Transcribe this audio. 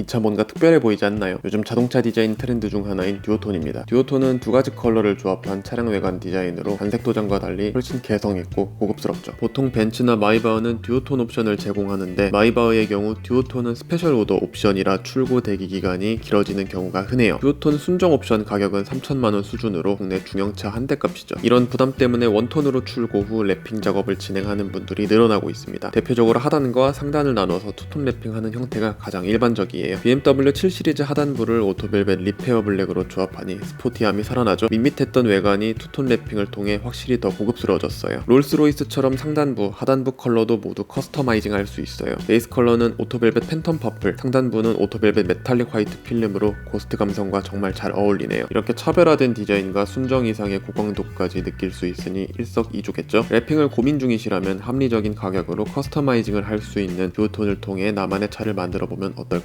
이 차 뭔가 특별해 보이지 않나요? 요즘 자동차 디자인 트렌드 중 하나인 듀오톤입니다. 듀오톤은 두 가지 컬러를 조합한 차량 외관 디자인으로 단색 도장과 달리 훨씬 개성있고 고급스럽죠. 보통 벤츠나 마이바흐는 듀오톤 옵션을 제공하는데 마이바흐의 경우 듀오톤은 스페셜 오더 옵션이라 출고 대기 기간이 길어지는 경우가 흔해요. 듀오톤 순정 옵션 가격은 3천만 원 수준으로 국내 중형차 한 대 값이죠. 이런 부담 때문에 원톤으로 출고 후 랩핑 작업을 진행하는 분들이 늘어나고 있습니다. 대표적으로 하단과 상단을 나눠서 투톤 랩핑하는 형태가 가장 일반적이에요. BMW 7 시리즈 하단부를 오토벨벳 리페어 블랙으로 조합하니 스포티함이 살아나죠. 밋밋했던 외관이 투톤 랩핑을 통해 확실히 더 고급스러워졌어요. 롤스로이스처럼 상단부, 하단부 컬러도 모두 커스터마이징 할 수 있어요. 베이스 컬러는 오토벨벳 팬텀 퍼플, 상단부는 오토벨벳 메탈릭 화이트 필름으로 고스트 감성과 정말 잘 어울리네요. 이렇게 차별화된 디자인과 순정 이상의 고강도까지 느낄 수 있으니 일석이조겠죠. 랩핑을 고민 중이시라면 합리적인 가격으로 커스터마이징을 할 수 있는 듀오톤을 통해 나만의 차를 만들어 보면 어떨까요?